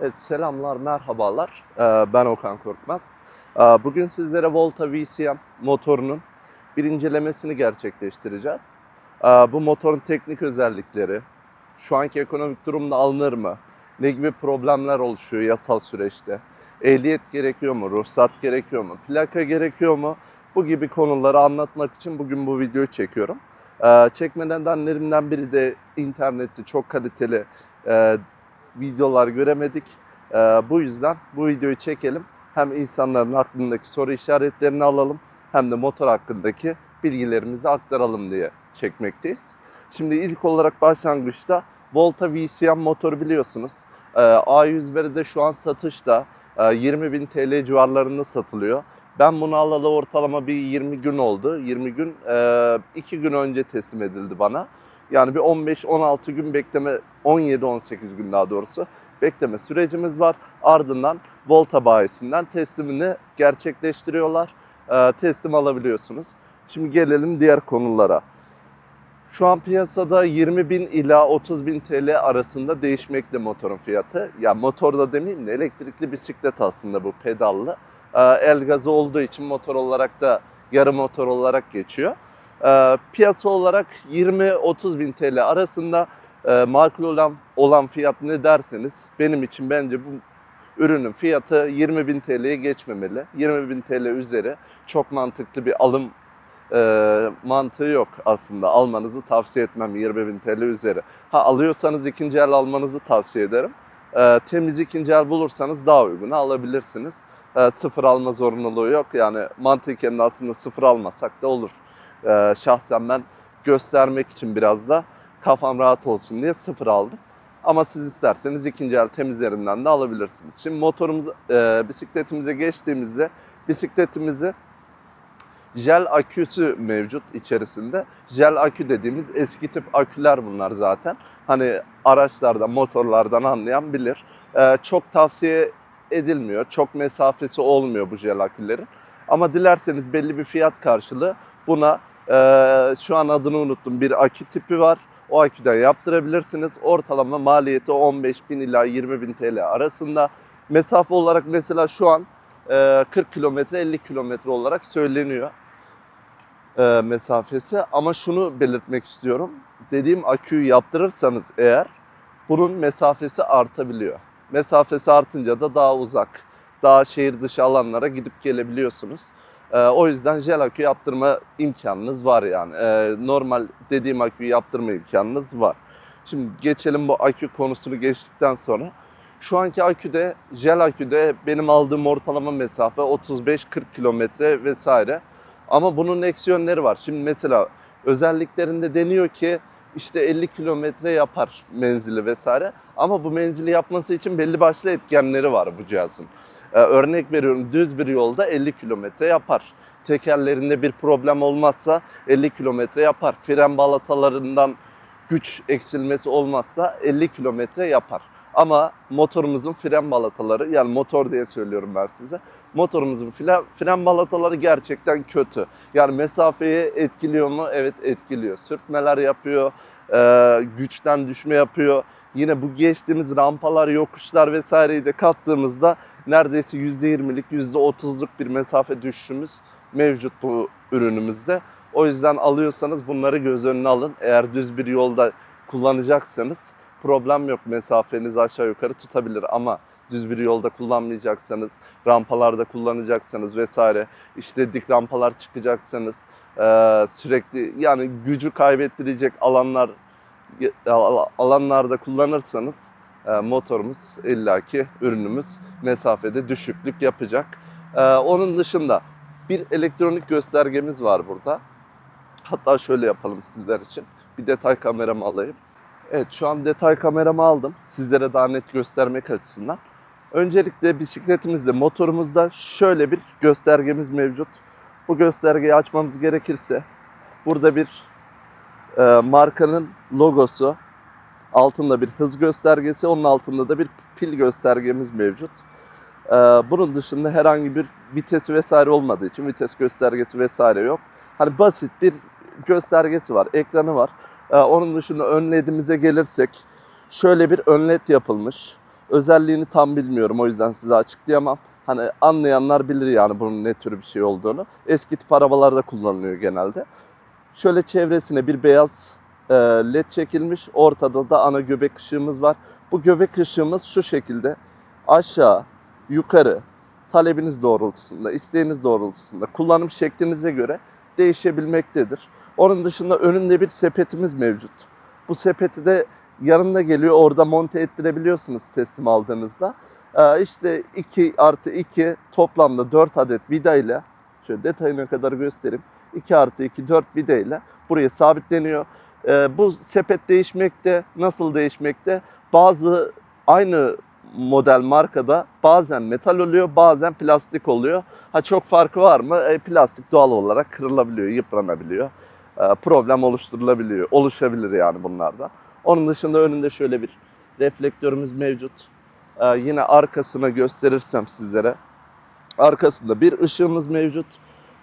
Evet, selamlar, merhabalar. Ee, ben Okan Korkmaz. Ee, bugün sizlere Volta VCM motorunun bir incelemesini gerçekleştireceğiz. Ee, bu motorun teknik özellikleri, şu anki ekonomik durumda alınır mı? Ne gibi problemler oluşuyor yasal süreçte? Ehliyet gerekiyor mu? Ruhsat gerekiyor mu? Plaka gerekiyor mu? Bu gibi konuları anlatmak için bugün bu videoyu çekiyorum. Ee, çekme nedenlerimden biri de internette çok kaliteli e, videolar göremedik. Ee, bu yüzden bu videoyu çekelim. Hem insanların aklındaki soru işaretlerini alalım hem de motor hakkındaki bilgilerimizi aktaralım diye çekmekteyiz. Şimdi ilk olarak başlangıçta Volta VCM motoru biliyorsunuz. Ee, A101'de şu an satışta e, 20.000 TL civarlarında satılıyor. Ben bunu alalı ortalama bir 20 gün oldu. 20 gün, 2 gün önce teslim edildi bana. Yani bir 15-16 gün bekleme, 17-18 gün daha doğrusu bekleme sürecimiz var. Ardından Volta bayisinden teslimini gerçekleştiriyorlar. Ee, teslim alabiliyorsunuz. Şimdi gelelim diğer konulara. Şu an piyasada 20 bin ila 30 bin TL arasında değişmekte motorun fiyatı. Ya motorda demeyeyim de elektrikli bisiklet aslında bu pedallı. Ee, el gazı olduğu için motor olarak da yarı motor olarak geçiyor. Ee, piyasa olarak 20-30 bin TL arasında e, makul olan, olan fiyat ne derseniz benim için bence bu ürünün fiyatı 20 bin TL'ye geçmemeli. 20 bin TL üzeri çok mantıklı bir alım e, mantığı yok aslında. Almanızı tavsiye etmem 20 bin TL üzeri. Ha alıyorsanız ikinci el almanızı tavsiye ederim. E, temiz ikinci el bulursanız daha uygun alabilirsiniz. E, sıfır alma zorunluluğu yok. Yani mantıken aslında sıfır almasak da olur. E, şahsen ben göstermek için biraz da kafam rahat olsun diye sıfır aldım. Ama siz isterseniz ikinci el temizlerinden de alabilirsiniz. Şimdi motorumuz, e, bisikletimize geçtiğimizde bisikletimizi jel aküsü mevcut içerisinde. Jel akü dediğimiz eski tip aküler bunlar zaten. Hani araçlardan, motorlardan anlayan bilir. E, çok tavsiye edilmiyor. Çok mesafesi olmuyor bu jel akülerin. Ama dilerseniz belli bir fiyat karşılığı buna e, şu an adını unuttum bir akü tipi var. O aküden yaptırabilirsiniz. Ortalama maliyeti 15 bin ila 20 bin TL arasında. Mesafe olarak mesela şu an e, 40 kilometre 50 kilometre olarak söyleniyor e, mesafesi. Ama şunu belirtmek istiyorum. Dediğim aküyü yaptırırsanız eğer bunun mesafesi artabiliyor. Mesafesi artınca da daha uzak, daha şehir dışı alanlara gidip gelebiliyorsunuz. Ee, o yüzden jel akü yaptırma imkanınız var yani. Ee, normal dediğim aküyü yaptırma imkanınız var. Şimdi geçelim bu akü konusunu geçtikten sonra. Şu anki aküde, jel aküde benim aldığım ortalama mesafe 35-40 kilometre vesaire. Ama bunun eksi yönleri var. Şimdi mesela özelliklerinde deniyor ki işte 50 kilometre yapar menzili vesaire. Ama bu menzili yapması için belli başlı etkenleri var bu cihazın. Ee, örnek veriyorum düz bir yolda 50 kilometre yapar. Tekerlerinde bir problem olmazsa 50 kilometre yapar. Fren balatalarından güç eksilmesi olmazsa 50 kilometre yapar. Ama motorumuzun fren balataları yani motor diye söylüyorum ben size. Motorumuzun fren, fren balataları gerçekten kötü. Yani mesafeyi etkiliyor mu? Evet etkiliyor. Sürtmeler yapıyor, e, güçten düşme yapıyor. Yine bu geçtiğimiz rampalar, yokuşlar vesaireyi de kattığımızda neredeyse %20'lik, %30'luk bir mesafe düşüşümüz mevcut bu ürünümüzde. O yüzden alıyorsanız bunları göz önüne alın. Eğer düz bir yolda kullanacaksanız problem yok. Mesafeniz aşağı yukarı tutabilir ama düz bir yolda kullanmayacaksanız, rampalarda kullanacaksanız vesaire, işte dik rampalar çıkacaksanız, sürekli yani gücü kaybettirecek alanlar alanlarda kullanırsanız e, motorumuz illaki ürünümüz mesafede düşüklük yapacak. E, onun dışında bir elektronik göstergemiz var burada. Hatta şöyle yapalım sizler için. Bir detay kameramı alayım. Evet şu an detay kameramı aldım. Sizlere daha net göstermek açısından. Öncelikle bisikletimizde, motorumuzda şöyle bir göstergemiz mevcut. Bu göstergeyi açmamız gerekirse burada bir e, markanın logosu, altında bir hız göstergesi, onun altında da bir pil göstergemiz mevcut. Ee, bunun dışında herhangi bir vitesi vesaire olmadığı için vites göstergesi vesaire yok. Hani basit bir göstergesi var, ekranı var. Ee, onun dışında ön ledimize gelirsek şöyle bir ön led yapılmış. Özelliğini tam bilmiyorum o yüzden size açıklayamam. Hani anlayanlar bilir yani bunun ne tür bir şey olduğunu. Eski tip arabalarda kullanılıyor genelde. Şöyle çevresine bir beyaz e, led çekilmiş. Ortada da ana göbek ışığımız var. Bu göbek ışığımız şu şekilde aşağı, yukarı, talebiniz doğrultusunda, isteğiniz doğrultusunda, kullanım şeklinize göre değişebilmektedir. Onun dışında önünde bir sepetimiz mevcut. Bu sepeti de yanında geliyor. Orada monte ettirebiliyorsunuz teslim aldığınızda. Ee, işte 2 artı 2 toplamda 4 adet vida ile şöyle detayına kadar göstereyim. 2 artı 2 4 vida ile buraya sabitleniyor. Ee, bu sepet değişmekte. Nasıl değişmekte? Bazı aynı model markada bazen metal oluyor, bazen plastik oluyor. Ha çok farkı var mı? E, plastik doğal olarak kırılabiliyor, yıpranabiliyor. E, problem oluşturulabiliyor, oluşabilir yani bunlarda. Onun dışında önünde şöyle bir reflektörümüz mevcut. E, yine arkasına gösterirsem sizlere. Arkasında bir ışığımız mevcut.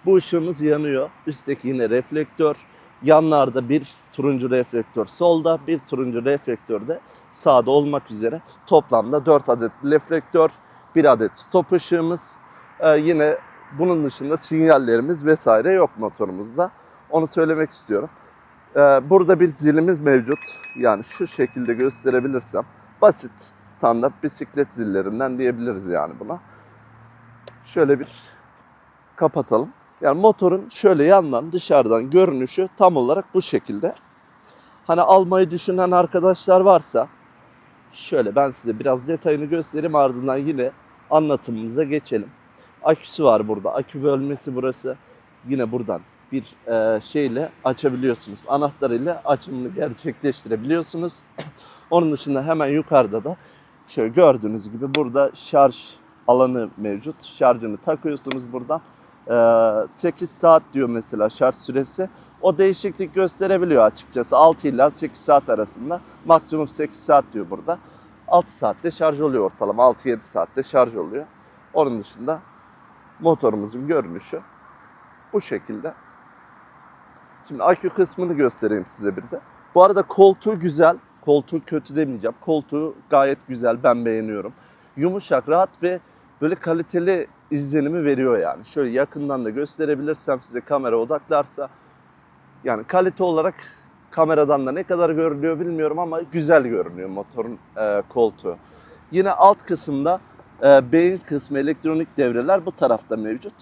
Bu ışığımız yanıyor. Üstteki yine reflektör. Yanlarda bir turuncu reflektör solda, bir turuncu reflektör de sağda olmak üzere toplamda 4 adet reflektör, 1 adet stop ışığımız. Ee, yine bunun dışında sinyallerimiz vesaire yok motorumuzda. Onu söylemek istiyorum. Ee, burada bir zilimiz mevcut. Yani şu şekilde gösterebilirsem. Basit, standart bisiklet zillerinden diyebiliriz yani buna. Şöyle bir kapatalım. Yani motorun şöyle yandan dışarıdan görünüşü tam olarak bu şekilde. Hani almayı düşünen arkadaşlar varsa şöyle ben size biraz detayını göstereyim ardından yine anlatımımıza geçelim. Aküsü var burada. Akü bölmesi burası. Yine buradan bir e, şeyle açabiliyorsunuz. Anahtar ile açımını gerçekleştirebiliyorsunuz. Onun dışında hemen yukarıda da şöyle gördüğünüz gibi burada şarj alanı mevcut. Şarjını takıyorsunuz buradan. Ee, 8 saat diyor mesela şarj süresi. O değişiklik gösterebiliyor açıkçası. 6 ila 8 saat arasında. Maksimum 8 saat diyor burada. 6 saatte şarj oluyor ortalama. 6-7 saatte şarj oluyor. Onun dışında motorumuzun görünüşü bu şekilde. Şimdi akü kısmını göstereyim size bir de. Bu arada koltuğu güzel. Koltuğu kötü demeyeceğim. Koltuğu gayet güzel. Ben beğeniyorum. Yumuşak, rahat ve böyle kaliteli izlenimi veriyor yani. Şöyle yakından da gösterebilirsem size kamera odaklarsa yani kalite olarak kameradan da ne kadar görünüyor bilmiyorum ama güzel görünüyor motorun e, koltuğu. Yine alt kısımda e, beyin kısmı elektronik devreler bu tarafta mevcut.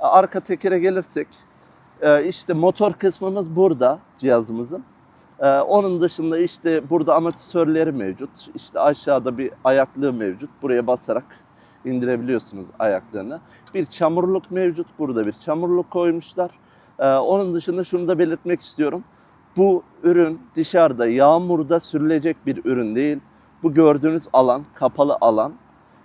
Arka tekere gelirsek e, işte motor kısmımız burada cihazımızın. E, onun dışında işte burada amortisörleri mevcut. İşte aşağıda bir ayaklığı mevcut. Buraya basarak indirebiliyorsunuz ayaklarını. Bir çamurluk mevcut. Burada bir çamurluk koymuşlar. Ee, onun dışında şunu da belirtmek istiyorum. Bu ürün dışarıda yağmurda sürülecek bir ürün değil. Bu gördüğünüz alan kapalı alan.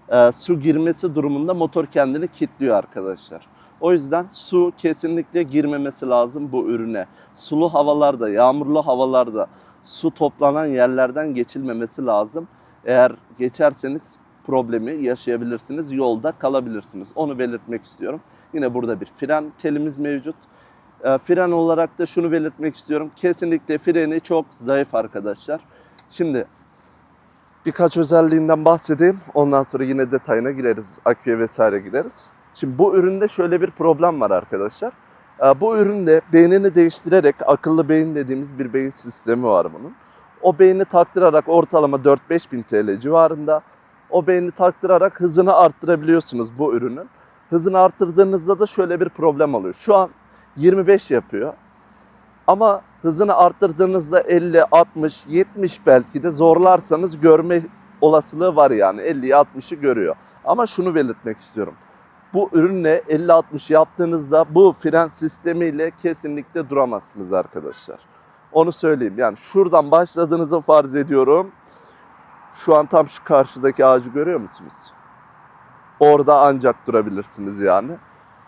Ee, su girmesi durumunda motor kendini kilitliyor arkadaşlar. O yüzden su kesinlikle girmemesi lazım bu ürüne. Sulu havalarda, yağmurlu havalarda su toplanan yerlerden geçilmemesi lazım. Eğer geçerseniz problemi yaşayabilirsiniz. Yolda kalabilirsiniz. Onu belirtmek istiyorum. Yine burada bir fren telimiz mevcut. E, fren olarak da şunu belirtmek istiyorum. Kesinlikle freni çok zayıf arkadaşlar. Şimdi birkaç özelliğinden bahsedeyim. Ondan sonra yine detayına gireriz. Aküye vesaire gireriz. Şimdi bu üründe şöyle bir problem var arkadaşlar. E, bu üründe beynini değiştirerek akıllı beyin dediğimiz bir beyin sistemi var bunun. O beyni taktırarak ortalama 4-5 bin TL civarında o beyni taktırarak hızını arttırabiliyorsunuz bu ürünün. Hızını arttırdığınızda da şöyle bir problem oluyor. Şu an 25 yapıyor. Ama hızını arttırdığınızda 50, 60, 70 belki de zorlarsanız görme olasılığı var yani 50'yi 60'ı görüyor. Ama şunu belirtmek istiyorum. Bu ürünle 50-60 yaptığınızda bu fren sistemiyle kesinlikle duramazsınız arkadaşlar. Onu söyleyeyim. Yani şuradan başladığınızı farz ediyorum. Şu an tam şu karşıdaki ağacı görüyor musunuz? Orada ancak durabilirsiniz yani.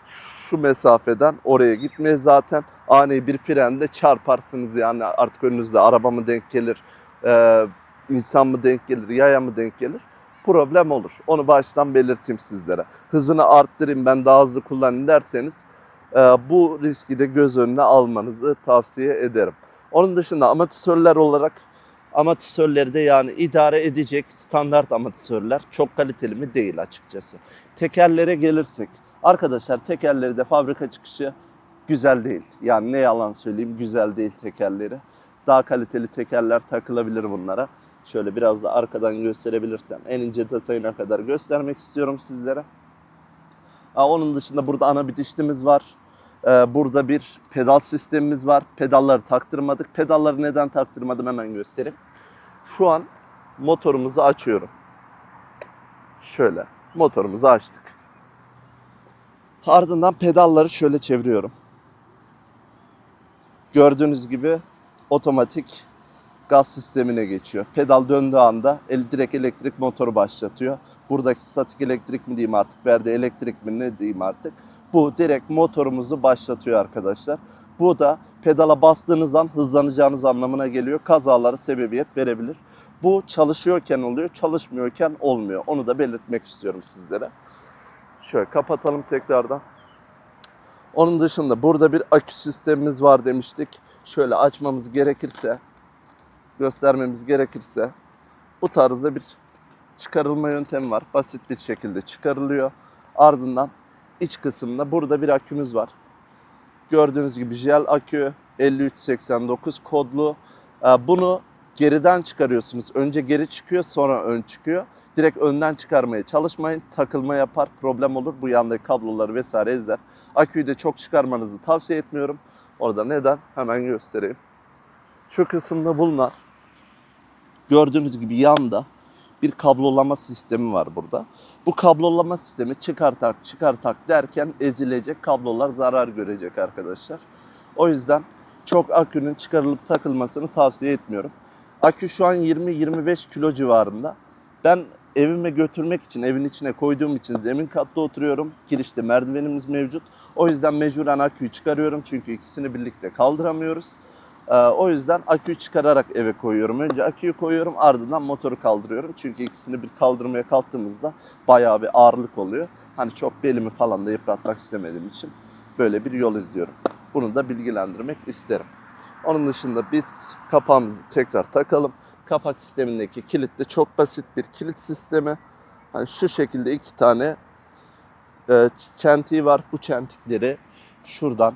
Şu mesafeden oraya gitmeye zaten ani bir frende çarparsınız yani artık önünüzde araba mı denk gelir, e, insan mı denk gelir, yaya mı denk gelir problem olur. Onu baştan belirteyim sizlere. Hızını arttırayım ben daha hızlı kullanayım derseniz e, bu riski de göz önüne almanızı tavsiye ederim. Onun dışında amatörler olarak Amortisörleri de yani idare edecek standart amortisörler. Çok kaliteli mi değil açıkçası. Tekerlere gelirsek. Arkadaşlar tekerleri de fabrika çıkışı güzel değil. Yani ne yalan söyleyeyim güzel değil tekerleri. Daha kaliteli tekerler takılabilir bunlara. Şöyle biraz da arkadan gösterebilirsem en ince detayına kadar göstermek istiyorum sizlere. Ha, onun dışında burada ana bir dişlimiz var. Ee, burada bir pedal sistemimiz var. Pedalları taktırmadık. Pedalları neden taktırmadım hemen göstereyim. Şu an motorumuzu açıyorum. Şöyle motorumuzu açtık. Ardından pedalları şöyle çeviriyorum. Gördüğünüz gibi otomatik gaz sistemine geçiyor. Pedal döndüğü anda el direkt elektrik motoru başlatıyor. Buradaki statik elektrik mi diyeyim artık, verdiği elektrik mi ne diyeyim artık. Bu direkt motorumuzu başlatıyor arkadaşlar. Bu da pedala bastığınız an hızlanacağınız anlamına geliyor. Kazalara sebebiyet verebilir. Bu çalışıyorken oluyor, çalışmıyorken olmuyor. Onu da belirtmek istiyorum sizlere. Şöyle kapatalım tekrardan. Onun dışında burada bir akü sistemimiz var demiştik. Şöyle açmamız gerekirse, göstermemiz gerekirse bu tarzda bir çıkarılma yöntemi var. Basit bir şekilde çıkarılıyor. Ardından iç kısımda burada bir akümüz var. Gördüğünüz gibi jel akü 5389 kodlu. Ee, Bunu geriden çıkarıyorsunuz. Önce geri çıkıyor sonra ön çıkıyor. Direkt önden çıkarmaya çalışmayın. Takılma yapar, problem olur. Bu yandaki kabloları vesaire ezer. Aküyü de çok çıkarmanızı tavsiye etmiyorum. Orada neden? Hemen göstereyim. Şu kısımda bulunan gördüğünüz gibi yanda bir kablolama sistemi var burada. Bu kablolama sistemi çıkar tak çıkar tak derken ezilecek kablolar zarar görecek arkadaşlar. O yüzden çok akünün çıkarılıp takılmasını tavsiye etmiyorum. Akü şu an 20-25 kilo civarında. Ben evime götürmek için, evin içine koyduğum için zemin katta oturuyorum. Girişte merdivenimiz mevcut. O yüzden mecburen aküyü çıkarıyorum çünkü ikisini birlikte kaldıramıyoruz. Ee, o yüzden aküyü çıkararak eve koyuyorum. Önce aküyü koyuyorum ardından motoru kaldırıyorum. Çünkü ikisini bir kaldırmaya kalktığımızda bayağı bir ağırlık oluyor. Hani çok belimi falan da yıpratmak istemediğim için böyle bir yol izliyorum. Bunu da bilgilendirmek isterim. Onun dışında biz kapağımızı tekrar takalım. Kapak sistemindeki kilit de çok basit bir kilit sistemi. Hani şu şekilde iki tane e, çentiği var. Bu çentikleri şuradan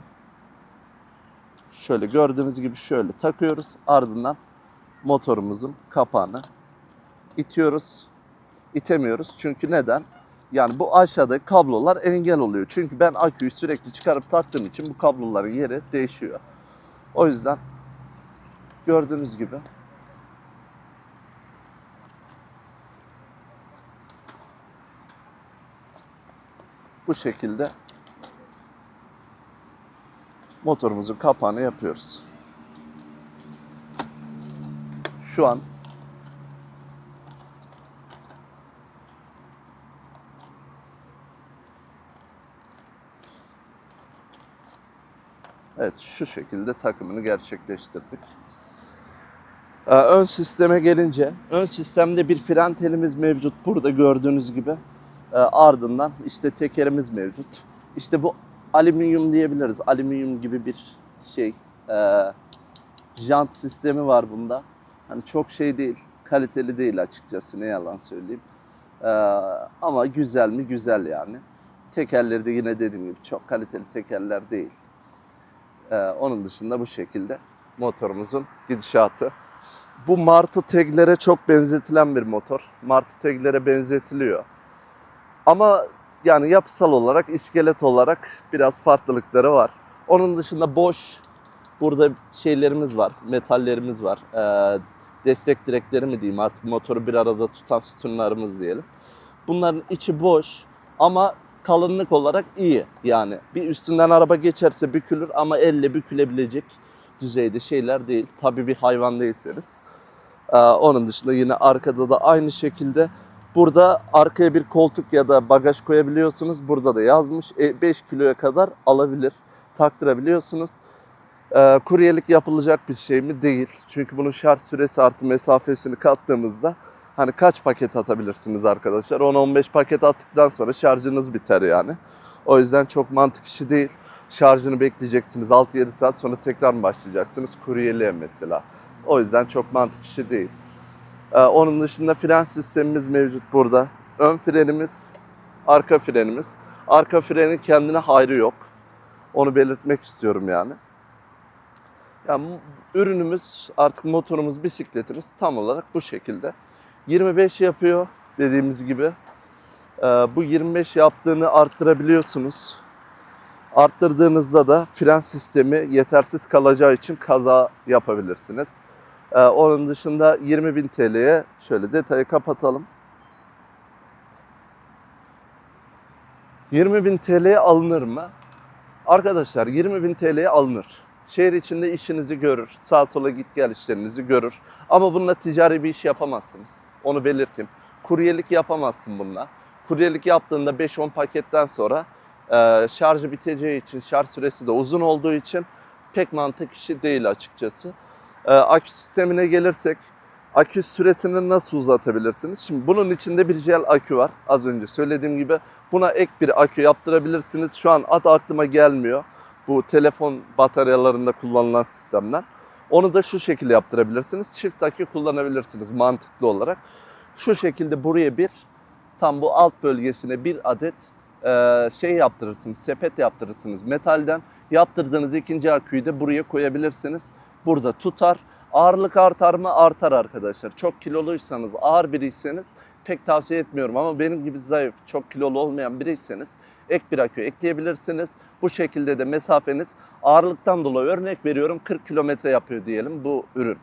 şöyle gördüğünüz gibi şöyle takıyoruz. Ardından motorumuzun kapağını itiyoruz. İtemiyoruz. Çünkü neden? Yani bu aşağıdaki kablolar engel oluyor. Çünkü ben aküyü sürekli çıkarıp taktığım için bu kabloların yeri değişiyor. O yüzden gördüğünüz gibi bu şekilde motorumuzun kapağını yapıyoruz. Şu an Evet şu şekilde takımını gerçekleştirdik. Ee, ön sisteme gelince, ön sistemde bir fren telimiz mevcut. Burada gördüğünüz gibi. Ee, ardından işte tekerimiz mevcut. İşte bu alüminyum diyebiliriz. Alüminyum gibi bir şey. Ee, jant sistemi var bunda. Hani çok şey değil, kaliteli değil açıkçası ne yalan söyleyeyim. Ee, ama güzel mi? Güzel yani. Tekerleri de yine dediğim gibi çok kaliteli tekerler değil. Ee, onun dışında bu şekilde motorumuzun gidişatı. Bu Martı teglere çok benzetilen bir motor. Martı teglere benzetiliyor. Ama yani yapısal olarak, iskelet olarak biraz farklılıkları var. Onun dışında boş burada şeylerimiz var, metallerimiz var. Ee, destek direkleri mi diyeyim artık motoru bir arada tutan sütunlarımız diyelim. Bunların içi boş ama kalınlık olarak iyi yani. Bir üstünden araba geçerse bükülür ama elle bükülebilecek düzeyde şeyler değil. Tabii bir hayvan değilseniz. Ee, onun dışında yine arkada da aynı şekilde burada arkaya bir koltuk ya da bagaj koyabiliyorsunuz. Burada da yazmış 5 kiloya kadar alabilir, taktırabiliyorsunuz. Ee, kuryelik yapılacak bir şey mi? Değil. Çünkü bunun şarj süresi artı mesafesini kattığımızda hani kaç paket atabilirsiniz arkadaşlar? 10-15 paket attıktan sonra şarjınız biter yani. O yüzden çok mantık işi değil. Şarjını bekleyeceksiniz 6-7 saat sonra tekrar başlayacaksınız kuryeliğe mesela? O yüzden çok mantık işi değil. Ee, onun dışında fren sistemimiz mevcut burada. Ön frenimiz, arka frenimiz. Arka frenin kendine hayrı yok. Onu belirtmek istiyorum yani. Yani ürünümüz artık motorumuz, bisikletimiz tam olarak bu şekilde. 25 yapıyor dediğimiz gibi. Ee, bu 25 yaptığını arttırabiliyorsunuz. Arttırdığınızda da fren sistemi yetersiz kalacağı için kaza yapabilirsiniz. Ee, onun dışında 20.000 TL'ye şöyle detayı kapatalım. 20.000 TL'ye alınır mı? Arkadaşlar 20.000 TL'ye alınır. Şehir içinde işinizi görür. Sağa sola git gel işlerinizi görür. Ama bununla ticari bir iş yapamazsınız. Onu belirteyim. Kuryelik yapamazsın bununla. Kuryelik yaptığında 5-10 paketten sonra e, şarjı biteceği için, şarj süresi de uzun olduğu için pek mantık işi değil açıkçası. E, akü sistemine gelirsek, akü süresini nasıl uzatabilirsiniz? Şimdi bunun içinde bir jel akü var. Az önce söylediğim gibi buna ek bir akü yaptırabilirsiniz. Şu an adı aklıma gelmiyor. Bu telefon bataryalarında kullanılan sistemler. Onu da şu şekilde yaptırabilirsiniz. Çift akü kullanabilirsiniz mantıklı olarak. Şu şekilde buraya bir tam bu alt bölgesine bir adet e, şey yaptırırsınız, sepet yaptırırsınız metalden. Yaptırdığınız ikinci aküyü de buraya koyabilirsiniz. Burada tutar. Ağırlık artar mı? Artar arkadaşlar. Çok kiloluysanız, ağır biriyseniz pek tavsiye etmiyorum ama benim gibi zayıf, çok kilolu olmayan biriyseniz ek bir akü ekleyebilirsiniz. Bu şekilde de mesafeniz ağırlıktan dolayı örnek veriyorum 40 kilometre yapıyor diyelim bu ürün.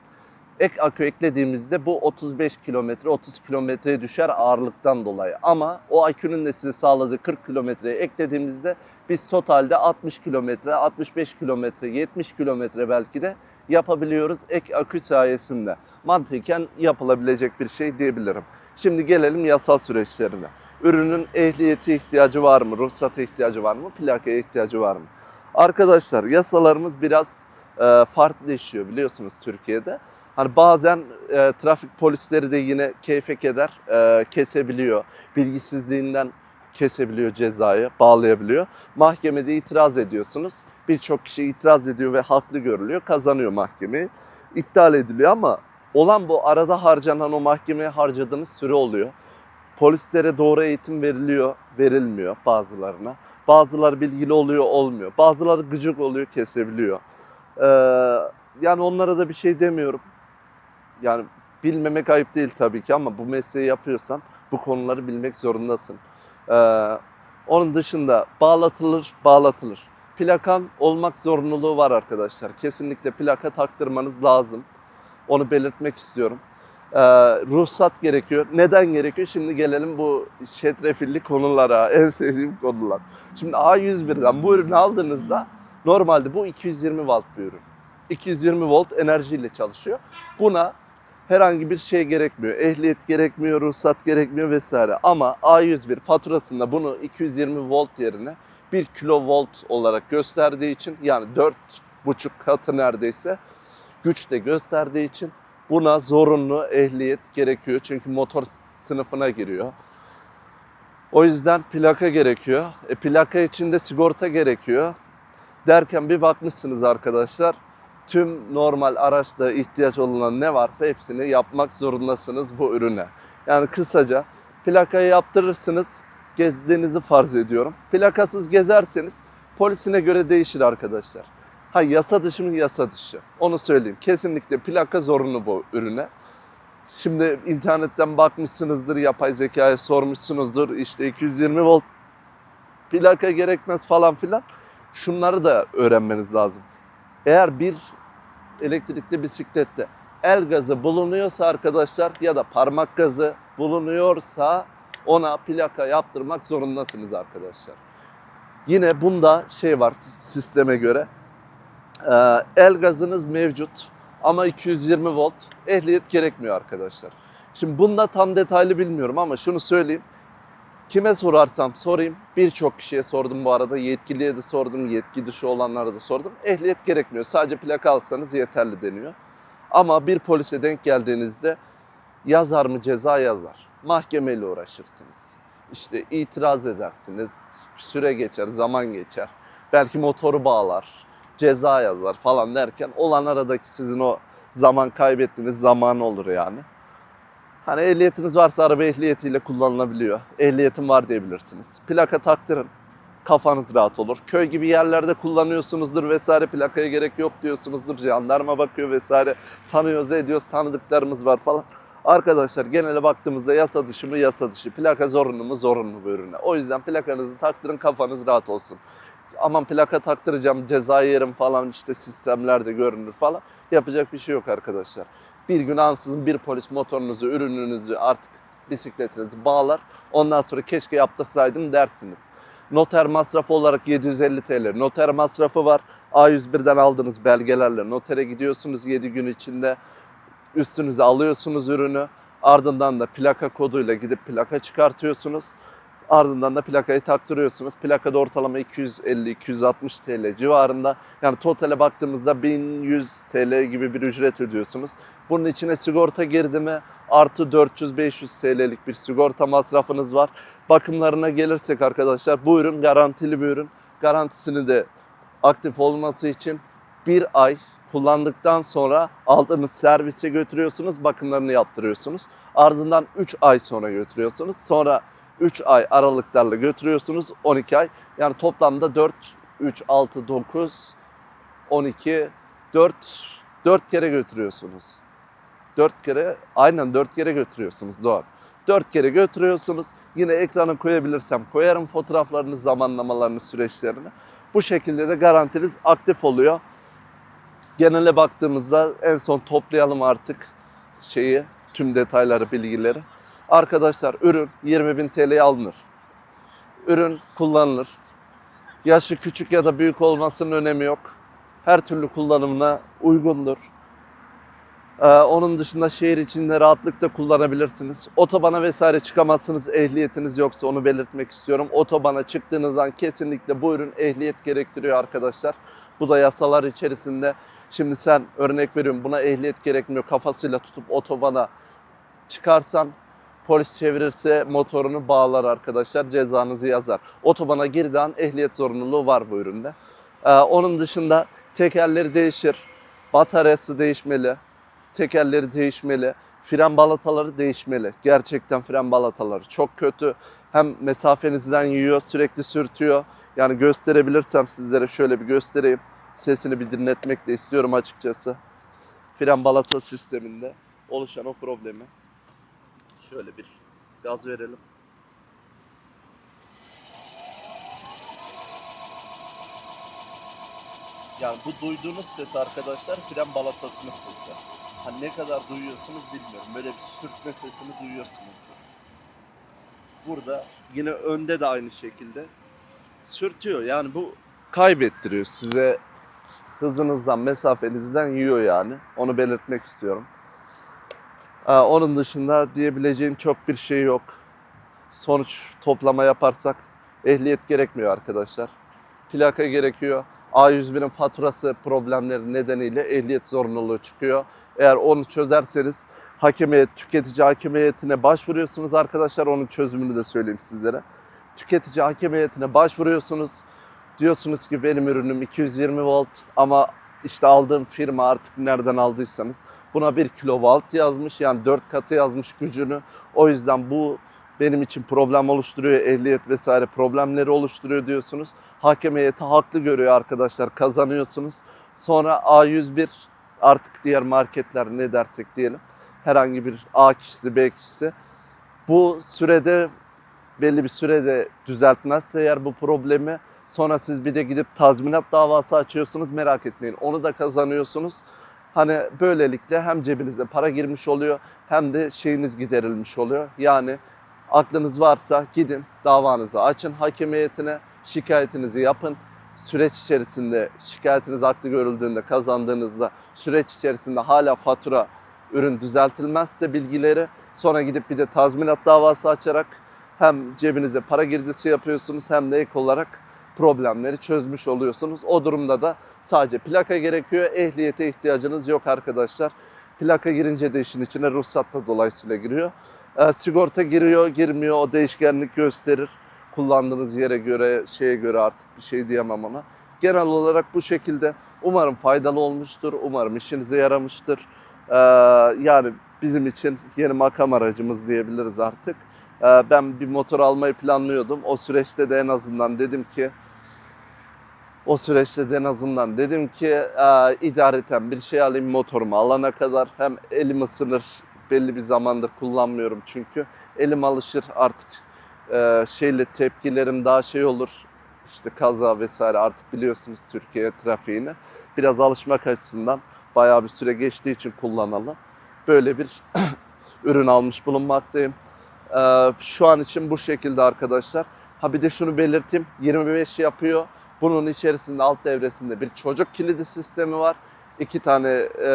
Ek akü eklediğimizde bu 35 kilometre 30 kilometreye düşer ağırlıktan dolayı. Ama o akünün de size sağladığı 40 kilometreyi eklediğimizde biz totalde 60 kilometre, 65 kilometre, 70 kilometre belki de yapabiliyoruz ek akü sayesinde. Mantıken yapılabilecek bir şey diyebilirim. Şimdi gelelim yasal süreçlerine. Ürünün ehliyeti ihtiyacı var mı? Ruhsata ihtiyacı var mı? Plakaya ihtiyacı var mı? Arkadaşlar yasalarımız biraz e, farklı işliyor biliyorsunuz Türkiye'de. Hani bazen e, trafik polisleri de yine keyfek eder, e, kesebiliyor. Bilgisizliğinden kesebiliyor cezayı, bağlayabiliyor. Mahkemede itiraz ediyorsunuz. Birçok kişi itiraz ediyor ve haklı görülüyor, kazanıyor mahkemeyi. İptal ediliyor ama olan bu arada harcanan o mahkemeye harcadığınız süre oluyor. Polislere doğru eğitim veriliyor, verilmiyor bazılarına. Bazıları bilgili oluyor, olmuyor. Bazıları gıcık oluyor, kesebiliyor. Ee, yani onlara da bir şey demiyorum. Yani bilmemek ayıp değil tabii ki ama bu mesleği yapıyorsan bu konuları bilmek zorundasın. Ee, onun dışında bağlatılır, bağlatılır. Plakan olmak zorunluluğu var arkadaşlar. Kesinlikle plaka taktırmanız lazım. Onu belirtmek istiyorum. Ee, ruhsat gerekiyor. Neden gerekiyor? Şimdi gelelim bu şetrefilli konulara, en sevdiğim konular. Şimdi A101'den bu ürünü aldığınızda normalde bu 220 volt bir ürün. 220 volt enerjiyle çalışıyor. Buna herhangi bir şey gerekmiyor. Ehliyet gerekmiyor, ruhsat gerekmiyor vesaire. Ama A101 faturasında bunu 220 volt yerine 1 kilovolt olarak gösterdiği için yani 4,5 katı neredeyse güç de gösterdiği için buna zorunlu ehliyet gerekiyor. Çünkü motor sınıfına giriyor. O yüzden plaka gerekiyor. E, plaka için de sigorta gerekiyor. Derken bir bakmışsınız arkadaşlar tüm normal araçta ihtiyaç olunan ne varsa hepsini yapmak zorundasınız bu ürüne. Yani kısaca plakayı yaptırırsınız, gezdiğinizi farz ediyorum. Plakasız gezerseniz polisine göre değişir arkadaşlar. Ha yasa dışı mı yasa dışı. Onu söyleyeyim. Kesinlikle plaka zorunlu bu ürüne. Şimdi internetten bakmışsınızdır, yapay zekaya sormuşsunuzdur. İşte 220 volt plaka gerekmez falan filan. Şunları da öğrenmeniz lazım. Eğer bir elektrikli bisiklette el gazı bulunuyorsa arkadaşlar ya da parmak gazı bulunuyorsa ona plaka yaptırmak zorundasınız arkadaşlar. Yine bunda şey var sisteme göre. Ee, el gazınız mevcut ama 220 volt ehliyet gerekmiyor arkadaşlar. Şimdi bunda tam detaylı bilmiyorum ama şunu söyleyeyim. Kime sorarsam sorayım. Birçok kişiye sordum bu arada. Yetkiliye de sordum. Yetki dışı olanlara da sordum. Ehliyet gerekmiyor. Sadece plaka alsanız yeterli deniyor. Ama bir polise denk geldiğinizde yazar mı ceza yazar. Mahkemeyle uğraşırsınız. İşte itiraz edersiniz. Süre geçer, zaman geçer. Belki motoru bağlar, ceza yazar falan derken olan aradaki sizin o zaman kaybettiğiniz zaman olur yani. Hani ehliyetiniz varsa araba ehliyetiyle kullanılabiliyor. Ehliyetim var diyebilirsiniz. Plaka taktırın. Kafanız rahat olur. Köy gibi yerlerde kullanıyorsunuzdur vesaire plakaya gerek yok diyorsunuzdur. Jandarma bakıyor vesaire. Tanıyoruz ediyoruz tanıdıklarımız var falan. Arkadaşlar genele baktığımızda yasa dışı mı yasa dışı. Plaka zorunlu mu zorunlu bu ürüne. O yüzden plakanızı taktırın kafanız rahat olsun. Aman plaka taktıracağım ceza yerim falan işte sistemlerde görünür falan. Yapacak bir şey yok arkadaşlar. Bir gün ansızın bir polis motorunuzu, ürününüzü artık bisikletinizi bağlar. Ondan sonra keşke yaptırsaydım dersiniz. Noter masrafı olarak 750 TL. Noter masrafı var. A101'den aldığınız belgelerle notere gidiyorsunuz 7 gün içinde. Üstünüze alıyorsunuz ürünü. Ardından da plaka koduyla gidip plaka çıkartıyorsunuz. Ardından da plakayı taktırıyorsunuz. Plakada ortalama 250-260 TL civarında. Yani totale baktığımızda 1100 TL gibi bir ücret ödüyorsunuz. Bunun içine sigorta girdi mi artı 400-500 TL'lik bir sigorta masrafınız var. Bakımlarına gelirsek arkadaşlar bu ürün garantili bir ürün. Garantisini de aktif olması için bir ay kullandıktan sonra aldığınız servise götürüyorsunuz, bakımlarını yaptırıyorsunuz. Ardından 3 ay sonra götürüyorsunuz. Sonra 3 ay aralıklarla götürüyorsunuz 12 ay. Yani toplamda 4, 3, 6, 9, 12, 4, 4 kere götürüyorsunuz. 4 kere, aynen 4 kere götürüyorsunuz doğru. 4 kere götürüyorsunuz. Yine ekrana koyabilirsem koyarım fotoğraflarını, zamanlamalarını, süreçlerini. Bu şekilde de garantiniz aktif oluyor. Genele baktığımızda en son toplayalım artık şeyi, tüm detayları, bilgileri. Arkadaşlar ürün 20.000 TL'ye alınır. Ürün kullanılır. Yaşı küçük ya da büyük olmasının önemi yok. Her türlü kullanımına uygundur. Ee, onun dışında şehir içinde rahatlıkla kullanabilirsiniz. Otobana vesaire çıkamazsınız ehliyetiniz yoksa onu belirtmek istiyorum. Otobana çıktığınız an kesinlikle bu ürün ehliyet gerektiriyor arkadaşlar. Bu da yasalar içerisinde. Şimdi sen örnek veriyorum buna ehliyet gerekmiyor kafasıyla tutup otobana çıkarsan polis çevirirse motorunu bağlar arkadaşlar cezanızı yazar. Otobana girdiği an ehliyet zorunluluğu var bu üründe. Ee, onun dışında tekerleri değişir. Bataryası değişmeli tekerleri değişmeli. Fren balataları değişmeli. Gerçekten fren balataları çok kötü. Hem mesafenizden yiyor, sürekli sürtüyor. Yani gösterebilirsem sizlere şöyle bir göstereyim. Sesini bir dinletmek de istiyorum açıkçası. Fren balata sisteminde oluşan o problemi. Şöyle bir gaz verelim. Yani bu duyduğunuz ses arkadaşlar fren balatasının sesi. Hani ne kadar duyuyorsunuz bilmiyorum. Böyle bir sürtme sesini duyuyorsunuz. Burada yine önde de aynı şekilde sürtüyor. Yani bu kaybettiriyor size hızınızdan, mesafenizden yiyor yani. Onu belirtmek istiyorum. Ee, onun dışında diyebileceğim çok bir şey yok. Sonuç toplama yaparsak ehliyet gerekmiyor arkadaşlar. Plaka gerekiyor. A101'in faturası problemleri nedeniyle ehliyet zorunluluğu çıkıyor. Eğer onu çözerseniz hakemiyet, tüketici hakemiyetine başvuruyorsunuz arkadaşlar. Onun çözümünü de söyleyeyim sizlere. Tüketici hakemiyetine başvuruyorsunuz. Diyorsunuz ki benim ürünüm 220 volt ama işte aldığım firma artık nereden aldıysanız buna 1 kilovolt yazmış yani 4 katı yazmış gücünü. O yüzden bu benim için problem oluşturuyor, ehliyet vesaire problemleri oluşturuyor diyorsunuz. Hakem heyeti haklı görüyor arkadaşlar, kazanıyorsunuz. Sonra A101 artık diğer marketler ne dersek diyelim. Herhangi bir A kişisi, B kişisi bu sürede belli bir sürede düzeltmezse eğer bu problemi sonra siz bir de gidip tazminat davası açıyorsunuz merak etmeyin. Onu da kazanıyorsunuz. Hani böylelikle hem cebinize para girmiş oluyor hem de şeyiniz giderilmiş oluyor. Yani aklınız varsa gidin davanızı açın hakemiyetine şikayetinizi yapın. Süreç içerisinde şikayetiniz haklı görüldüğünde kazandığınızda süreç içerisinde hala fatura ürün düzeltilmezse bilgileri sonra gidip bir de tazminat davası açarak hem cebinize para girdisi yapıyorsunuz hem de ek olarak problemleri çözmüş oluyorsunuz. O durumda da sadece plaka gerekiyor. Ehliyete ihtiyacınız yok arkadaşlar. Plaka girince de işin içine ruhsat da dolayısıyla giriyor. E, sigorta giriyor, girmiyor o değişkenlik gösterir. Kullandığınız yere göre, şeye göre artık bir şey diyemem ona. Genel olarak bu şekilde umarım faydalı olmuştur. Umarım işinize yaramıştır. Ee, yani bizim için yeni makam aracımız diyebiliriz artık. Ee, ben bir motor almayı planlıyordum. O süreçte de en azından dedim ki o süreçte de en azından dedim ki e, idareten bir şey alayım motorumu alana kadar hem elim ısınır belli bir zamandır kullanmıyorum çünkü elim alışır artık e, şeyle tepkilerim daha şey olur işte kaza vesaire artık biliyorsunuz Türkiye trafiğini biraz alışmak açısından bayağı bir süre geçtiği için kullanalı böyle bir ürün almış bulunmaktayım. E, şu an için bu şekilde arkadaşlar. Ha bir de şunu belirteyim 25 yapıyor. Bunun içerisinde alt devresinde bir çocuk kilidi sistemi var. İki tane e,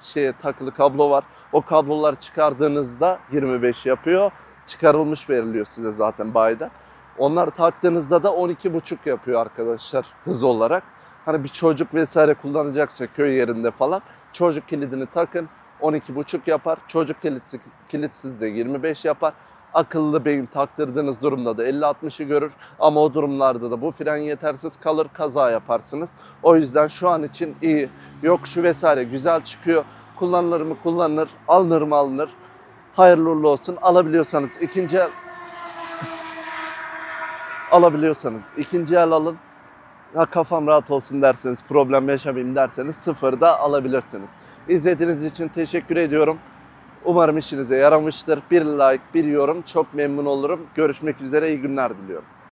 şeye takılı kablo var. O kabloları çıkardığınızda 25 yapıyor. Çıkarılmış veriliyor size zaten bayda. Onları taktığınızda da 12,5 yapıyor arkadaşlar hız olarak. Hani bir çocuk vesaire kullanacaksa köy yerinde falan çocuk kilidini takın 12,5 yapar. Çocuk kilitsiz, kilitsiz de 25 yapar. Akıllı beyin taktırdığınız durumda da 50-60'ı görür. Ama o durumlarda da bu fren yetersiz kalır, kaza yaparsınız. O yüzden şu an için iyi. Yokuşu vesaire güzel çıkıyor. Kullanılır mı kullanılır, alınır mı alınır. Hayırlı uğurlu olsun. Alabiliyorsanız ikinci el alabiliyorsanız ikinci el alın. Ha, kafam rahat olsun derseniz, problem yaşamayayım derseniz sıfırda alabilirsiniz. İzlediğiniz için teşekkür ediyorum. Umarım işinize yaramıştır. Bir like, bir yorum çok memnun olurum. Görüşmek üzere, iyi günler diliyorum.